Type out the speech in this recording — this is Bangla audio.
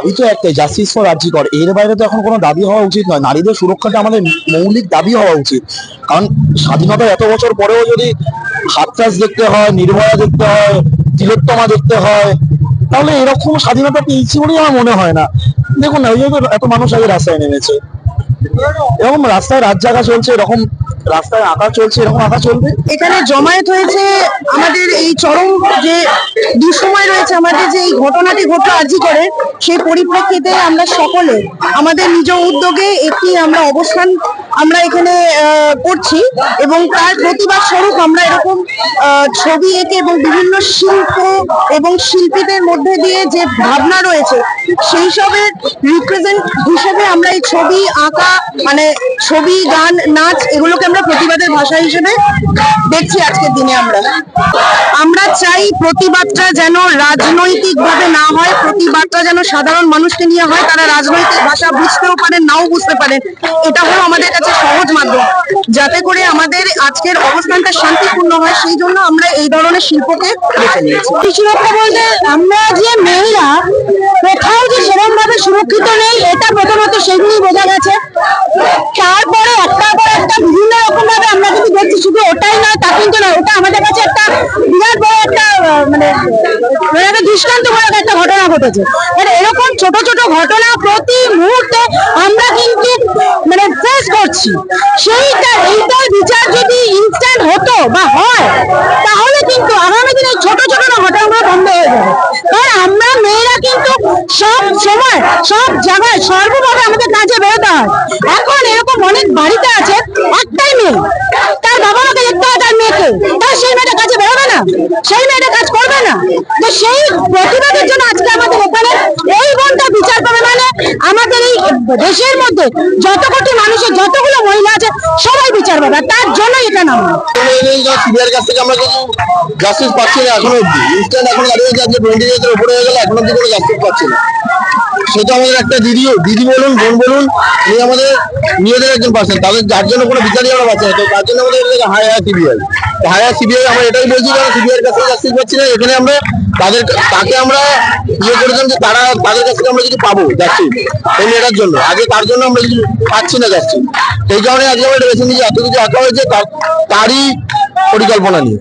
দাবি তো একটাই জাস্টিস ফর রাজ্যিকর এর বাইরে তো এখন কোনো দাবি হওয়া উচিত নয়। নারীদের সুরক্ষাটা আমাদের মৌলিক দাবি হওয়া উচিত। কারণ স্বাধীনতা এত বছর পরেও যদি হাতরাস দেখতে হয়, নির্ভয়া দেখতে হয়, তিলোত্তমা দেখতে হয়, তাহলে এরকম স্বাধীনতা পেয়েছি বলেই আমার মনে হয় না। দেখুন না, ওই জন্য এত মানুষ আগে রাস্তায় নেমেছে। এরকম রাস্তায় রাত জাগা চলছে, এরকম রাস্তায় আঁকা চলছে, এরকম আঁকা চলবে। এখানে জমায়েত হয়েছে আমাদের চরম যে দুঃসময় রয়েছে আমাদের যে এই ঘটনাটি ঘটলো আর্জি করে, সেই পরিপ্রেক্ষিতে আমরা সকলে, আমাদের নিজ উদ্যোগে একটি আমরা অবস্থান আমরা এখানে করছি এবং তার প্রতিবাদ স্বরূপ আমরা এরকম ছবি এঁকে এবং বিভিন্ন শিল্প এবং শিল্পীদের মধ্যে দিয়ে যে ভাবনা রয়েছে, সেই সবের রিপ্রেজেন্ট হিসেবে আমরা এই ছবি আঁকা মানে ছবি, গান, নাচ এগুলোকে আমরা প্রতিবাদের ভাষা হিসেবে দেখছি আজকের দিনে আমরা। চাই প্রতিবাদটা যেন রাজনৈতিক ভাবে না হয়, প্রতিবাদটা যেন সাধারণ মানুষকে নিয়ে হয়, তারা রাজনৈতিক ভাষা বুঝতেও পারেন, নাও বুঝতে পারেন। এটা হলো আমাদের কাছে সহজ মাধ্যম। যাতে করে আমাদের আজকের অবস্থানটা শান্তিপূর্ণ হয়, সেই জন্য আমরা এই ধরনের শিল্পকে বলতে, আমরা যে মেয়েরা কোথাও যে সেরকম ভাবে সুরক্ষিত নেই, এটা প্রথমত সেগুলি বোঝা গেছে। তারপরে একটা একটা বিভিন্ন রকম ভাবে আমরা কিন্তু দেখছি, শুধু ওটাই নয়, তা কিন্তু নয়, ওটা আমাদের কাছে একটা বিরাট বড় একটা আহ, মানে মানে একটা দৃষ্টান্তমূলক একটা ঘটনা ঘটেছে। এরকম ছোট ছোট ঘটনা প্রতি মুহূর্তে আমরা কিন্তু মানে ফেস করছি। সেইটা, এইটার বিচার যদি ইনস্ট্যান্ট হতো বা হয়, তাহলে কিন্তু আগামী দিনে ছোট ছোট ঘটনাগুলো বন্ধ হয়ে যাবে। কারণ আমরা মেয়েরা কিন্তু সব সময়, সব জায়গায় সর্বভাবে আমাদের কাজে বেরোতে হয়। এখন এরকম অনেক বাড়িতে আছে, একটাই মেয়ে। তার বাবা মাকে দেখতে হয় তার মেয়েকে। তার সেই মেয়েটা কাজে বেরোবে না। সেই মেয়েটা সেই প্রতিবাদের জন্য আজকে আমাদের এখানে এই বিচার পাবে মানে আমাদের এই দেশের মধ্যে যত কোটি মানুষের, যতগুলো মহিলা আছে, সবাই বিচার পাবে তার জন্যই এটা নাম। উপরে হয়ে এখন না। সেটা আমাদের একটা দিদি দিদি বলুন বলুন আমাদের নিজেদের একজন পার্সন তাদের যার জন্য কোনো বিচারই আমরা পাচ্ছি না। তো তার জন্য আমাদের hi hi CBI. Hi CBI, আমরা এটাই বলছি যে সিবিআইয়ের কাছে জাস্টিস পাচ্ছি না, এখানে আমরা তাদের তাকে আমরা ইয়ে করেছিলাম যে তারা তাদের কাছ থেকে আমরা যদি পাবো জাস্টিস এই মেয়েটার জন্য। আগে তার জন্য আমরা যদি পাচ্ছি না জাস্টিস সেই কারণে আজকে আমরা বেছে নিয়েছি, এত কিছু আঁকা হয়েছে তার তারই পরিকল্পনা নিয়ে।